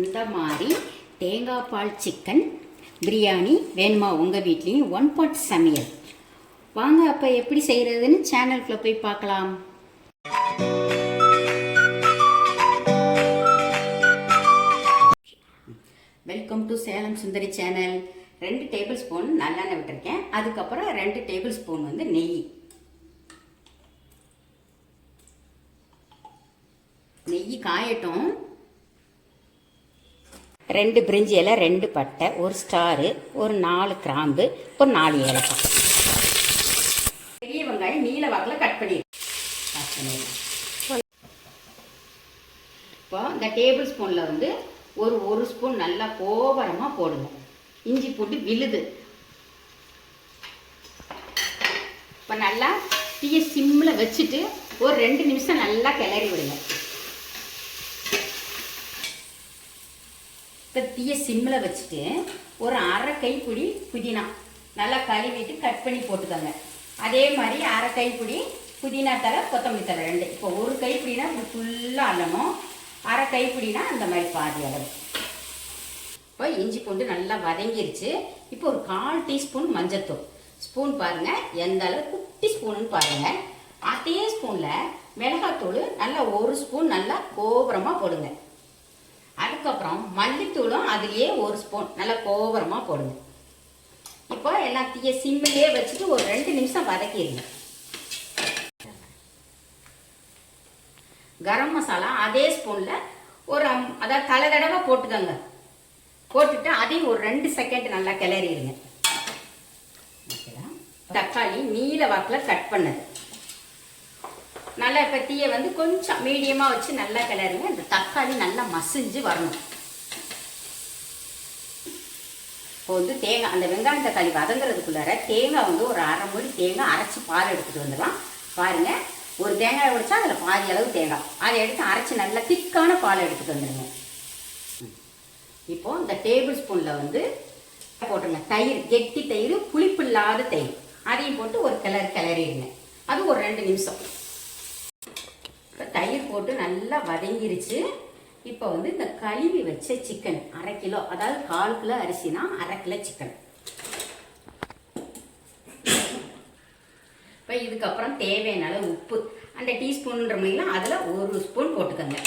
இந்த மாதிரி தேங்காய் பால் சிக்கன் பிரியாணி வேணுமா உங்கள் வீட்லேயும்? ஒன் பாட் சமையல். வாங்க அப்போ எப்படி செய்கிறதுன்னு சேனலுக்குள்ளே போய் பார்க்கலாம். Welcome to Salem Sundari channel ரெண்டு டேபிள் ஸ்பூன் நல்லெண்ணெய் விட்டுருக்கேன். அதுக்கப்புறம் ரெண்டு டேபிள் ஸ்பூன் வந்து நெய். நெய் காயட்டும். ரெண்டு பிரிஞ்சி இலை ரெண்டு பட்டை ஒரு ஸ்டாரு ஒரு நாலு கிராம்பு ஒரு நாலு ஏலக்காய். பெரிய வெங்காயம் நீல வாக்கில் கட் பண்ணி கட் பண்ணிடலாம் இப்போ இந்த டேபிள் ஸ்பூனில் வந்து ஒரு ஒரு ஸ்பூன் நல்லா கோபரமாக போடுங்க. இஞ்சி போட்டு விழுது. இப்போ நல்லா டீயை சிம்மில் வச்சுட்டு ஒரு ரெண்டு நிமிஷம் நல்லா கிளறி விடுங்க. இப்போ தீய சிம்மில் வச்சுட்டு ஒரு அரை கைப்பிடி புதினா நல்லா கழுவிட்டு கட் பண்ணி போட்டுக்கோங்க. அதே மாதிரி அரை கைப்பிடி புதினா தலை கொத்தமல்லி தலை ரெண்டு. இப்போ ஒரு கைப்பிடினா இப்படி ஃபுல்லாக அள்ளணும். அரை கைப்பிடினா அந்த மாதிரி பாதி அளவு. இப்போ இஞ்சி பூண்டு நல்லா வதங்கிருச்சு. இப்போ ஒரு கால் டீஸ்பூன் மஞ்சத்தூள். ஸ்பூன் பாருங்கள் எந்த அளவு குட்டி ஸ்பூனுன்னு பாருங்கள் அதே ஸ்பூனில் மிளகாத்தூள் நல்லா ஒரு ஸ்பூன் நல்லா கோபுரமாக போடுங்க. அதுக்கப்புறம் மல்லித்தூளும் அதுலேயே ஒரு ஸ்பூன் நல்லா கோபுரமாக போடுங்க. இப்போ எல்லாத்தையும் சிம்மிலே வச்சுட்டு ஒரு ரெண்டு நிமிஷம் வதக்கிடுங்க. கரம் மசாலா அதே ஸ்பூனில் ஒரு அம்- அதாவது தலை தடவை போட்டுக்கோங்க. போட்டுட்டு அதையும் ஒரு ரெண்டு செகண்ட் நல்லா கிளறிடுங்க. தக்காளி நீல வாக்கில் கட் பண்ணது. நல்லா இப்போ தீயை வந்து கொஞ்சம் மீடியமாக வச்சு நல்லா கிளறுங்க. இந்த தக்காளி நல்லா மசிஞ்சு வரணும். இப்போ வந்து தேங்காய் அந்த வெங்காயம் தக்காளி வதங்குறதுக்குள்ளார தேங்காய் வந்து ஒரு அரை மூடி தேங்காய் அரைச்சி பால் எடுத்துகிட்டு வந்துடலாம். பாருங்க ஒரு தேங்காய் உடைச்சா அதில் பாதி அளவு தேங்காய் அதை எடுத்து அரைச்சி நல்லா திக்கான பால் எடுத்துகிட்டு வந்துடுங்க. இப்போது இப்போ இந்த டேபிள் ஸ்பூனில் வந்து போட்டுருங்க. தயிர் கெட்டி தயிர் புளிப்பு இல்லாத தயிர். அதையும் போட்டு ஒரு கிளறு கிளறிடுங்க. அது ஒரு ரெண்டு நிமிஷம். போட்டு நல்லா வதங்கிருச்சு. இப்போ வந்து இந்த கழுவி வச்ச சிக்கன் அரை கிலோ அதாவது கால் கிலோ அரிசினா அரை கிலோ சிக்கன் இப்போ இதுக்கப்புறம் தேவையான அளவு உப்பு. அந்த டீஸ்பூன்ற மாதிரிலாம் அதில் ஒரு ஸ்பூன் போட்டுக்கோங்க.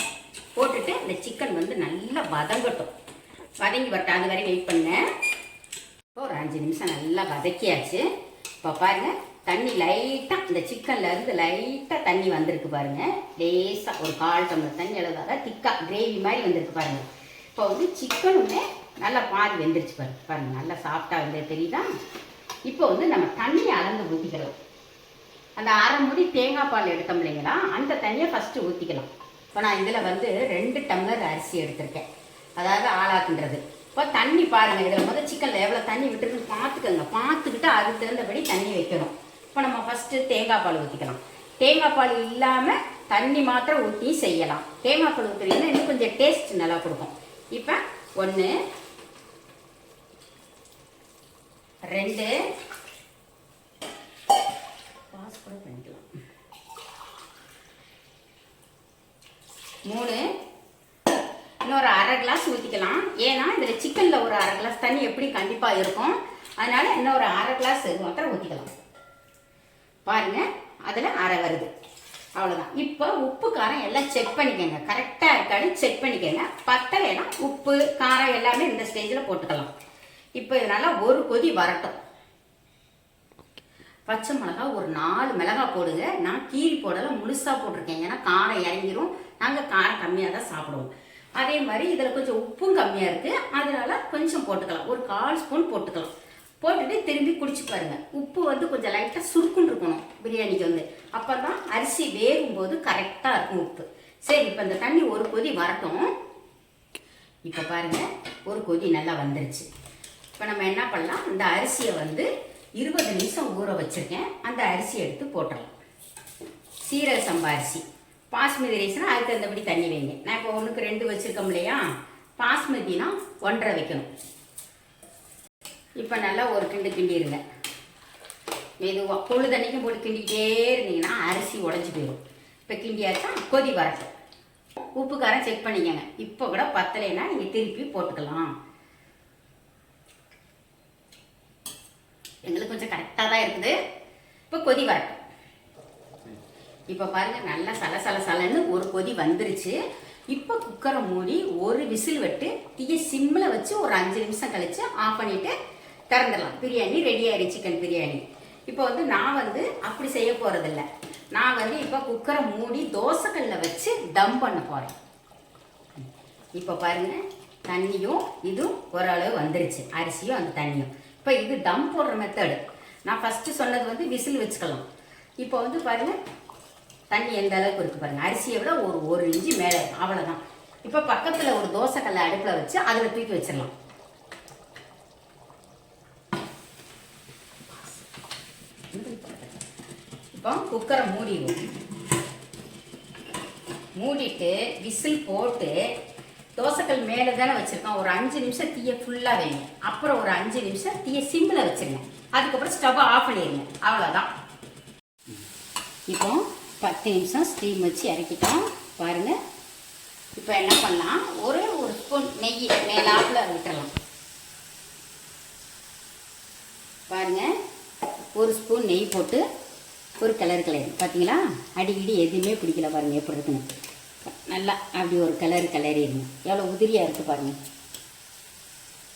போட்டுட்டு இந்த சிக்கன் வந்து நல்லா வதங்கட்டும். வதங்கி வரட்டும். அது வரை வெயிட் பண்ணேன். இப்போ ஒரு அஞ்சு நிமிஷம் நல்லா வதக்கியாச்சு. இப்போ பாருங்கள் தண்ணி லைட்டாக இந்த சிக்கன்லேருந்து லைட்டாக தண்ணி வந்திருக்கு பாருங்கள் லேசாக ஒரு கால் டம்ளர் தண்ணி அளவு அதாவது திக்காக கிரேவி மாதிரி வந்திருக்கு பாருங்கள் இப்போ வந்து சிக்கனுமே நல்லா பாதி வெந்துருச்சு பாருங்க. பாருங்க நல்லா சாஃப்டாக வந்து தெரியுதா? இப்போ வந்து நம்ம தண்ணி அளந்து ஊற்றிக்கிறோம் அந்த அரை முடி தேங்காய் பால் எடுத்தோம் இல்லைங்களா? அந்த தண்ணியை ஃபஸ்ட்டு ஊற்றிக்கலாம் இப்போ நான் இதில் வந்து ரெண்டு டம்ளர் அரிசி எடுத்திருக்கேன். அதாவது ஆளாக்குன்றது. இப்போ தண்ணி பாருங்கள் இதில் முதல் சிக்கனில் எவ்வளோ தண்ணி விட்டுருக்குன்னு பார்த்துக்கோங்க. பார்த்துக்கிட்டு அதுக்கு தகுந்தபடி தண்ணி வைக்கணும். இப்போ நம்ம ஃபஸ்ட்டு தேங்காய் பால் ஊற்றிக்கலாம் தேங்காய் பால் இல்லாமல் தண்ணி மாத்திரம் ஊற்றி செய்யலாம். தேங்காய் பால் ஊற்றுறீங்கன்னா இன்னும் கொஞ்சம் டேஸ்ட் நல்லா கொடுக்கும். இப்போ ஒன்று ரெண்டு பாஸ் கூட பண்ணிக்கலாம். மூணு இன்னொரு அரை கிளாஸ் ஊற்றிக்கலாம் ஏன்னா இதில் சிக்கனில் ஒரு அரை கிளாஸ் தண்ணி எப்படி கண்டிப்பாக இருக்கும். அதனால் இன்னொரு அரை கிளாஸ் மாத்திரம் ஊற்றிக்கலாம் பாருங்க அதில் அரை வருது. அவ்வளோதான் இப்போ உப்பு காரம் எல்லாம் செக் பண்ணிக்கோங்க. கரெக்டாக இருக்காது செக் பண்ணிக்கோங்க. பத்தலைனா உப்பு காரம் எல்லாமே இந்த ஸ்டேஜில் போட்டுக்கலாம். இப்போ இதனால் ஒரு கொதி வரட்டும். பச்சை மிளகா ஒரு நாலு மிளகா போடுங்க. நான் கீரி போடலை முழுசாக போட்டிருக்கேன். ஏன்னா காரம் இறங்கிரும். நாங்கள் காரம் கம்மியாக தான் சாப்பிடுவோம். அதே மாதிரி இதில் கொஞ்சம் உப்பும் கம்மியாக இருக்குது அதனால் கொஞ்சம் போட்டுக்கலாம். ஒரு கால் ஸ்பூன் போட்டுக்கலாம். போட்டுட்டு திரும்பி குடிச்சு பாருங்க. உப்பு வந்து கொஞ்சம் லைட்டாக சுருக்குன்னு இருக்கணும் பிரியாணிக்கு வந்து. அப்போ தான் அரிசி வேகும் போது கரெக்டாக இருக்கும் உப்பு. சரி இப்போ இந்த தண்ணி ஒரு கொதி வரட்டும். இப்போ பாருங்க ஒரு கொதி நல்லா வந்துருச்சு. இப்போ நம்ம என்ன பண்ணலாம்? இந்த அரிசியை வந்து இருபது நிமிஷம் ஊற வச்சுருக்கேன். அந்த அரிசியை எடுத்து போட்டுடலாம் சீரக சம்பா அரிசி. பாஸ்மதி ரைஸ்னால் அதுக்கு தகுந்தபடி தண்ணி வைங்க. நான் இப்போ ஒன்றுக்கு ரெண்டு வச்சுருக்கோம் இல்லையா? பாஸ்மதினா ஒன்றரை வைக்கணும். இப்போ நல்லா ஒரு கிண்டு கிண்டிடுங்க மெதுவாக பொழு தண்ணிக்கும் போட்டு கிண்டிக்கிட்டே இருந்தீங்கன்னா அரிசி உடஞ்சி போயிடும் இப்போ கிண்டியாச்சா? கொதி வரட்டும். உப்பு காரம் செக் பண்ணிக்கோங்க. இப்போ கூட பத்தலைன்னா நீங்கள் திருப்பி போட்டுக்கலாம். எங்களுக்கு கொஞ்சம் கரெக்டாக தான் இருக்குது. இப்போ கொதி வரட்டும். இப்போ பாருங்கள் நல்லா சல சல சலன்னு ஒரு கொதி வந்துருச்சு. இப்போ குக்கரை மூடி ஒரு விசில் விட்டு தீய சிம்மில் வச்சு ஒரு அஞ்சு நிமிஷம் கழித்து ஆஃப் பண்ணிவிட்டு திறந்துடலாம். பிரியாணி ரெடி ஆயிடுச்சு சிக்கன் பிரியாணி. இப்போ வந்து நான் வந்து அப்படி செய்ய போகிறதில்ல நான் வந்து இப்போ குக்கரை மூடி தோசைக்கல்ல வச்சு தம் பண்ண போகிறேன் இப்போ பாருங்க தண்ணியும் இதுவும் ஓரளவு வந்துருச்சு. அரிசியும் அந்த தண்ணியும். இப்போ இது தம் போடுற மெத்தடு நான் ஃபஸ்ட்டு சொன்னது வந்து விசில் வச்சுக்கலாம். இப்போ வந்து பாருங்கள் தண்ணி எந்த அளவுக்கு இருக்குது பாருங்க. அரிசியை விட ஒரு ஒரு இன்ச்சு மேலே அவ்வளோதான் இப்போ பக்கத்தில் ஒரு தோசைக்கல்லை அடுப்பில் வச்சு அதில் தூக்கி வச்சிடலாம். இப்போ குக்கரை மூடிடுவோம் மூடிட்டு விசில் போட்டு தோசைக்கல் மேலே தானே வச்சுருக்கோம். ஒரு அஞ்சு நிமிஷம் தீயை ஃபுல்லாக வைங்க. அப்புறம் ஒரு அஞ்சு நிமிஷம் தீயை சிம்மில் வச்சுருங்க. அதுக்கப்புறம் ஸ்டவ்வை ஆஃப் பண்ணிடுங்க. அவ்வளோதான் இப்போ பத்து நிமிஷம் ஸ்டீம் வச்சு இறக்கிட்டோம். பாருங்கள் இப்போ என்ன பண்ணலாம்? ஒரு ஒரு ஸ்பூன் நெய் மேலாப்பில் விட்டுடலாம் பாருங்க. ஒரு ஸ்பூன் நெய் போட்டு ஒரு கலர் கலர் பார்த்தீங்களா அடிக்கடி எதுவுமே பிடிக்கல பாருங்கள் எப்படி இருக்குன்னு. நல்லா அப்படி ஒரு கலர் கிளறிடுங்க எவ்வளோ உதிரியாக இருக்குது பாருங்கள்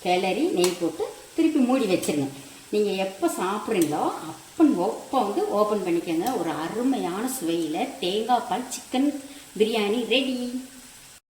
கிளறி நெய் போட்டு திருப்பி மூடி வச்சிருங்க. நீங்கள் எப்போ சாப்பிட்றீங்களோ அப்பன் ஒப்போ வந்து ஓப்பன் பண்ணிக்கோங்க. ஒரு அருமையான சுவையில் தேங்காய் பால் சிக்கன் பிரியாணி ரெடி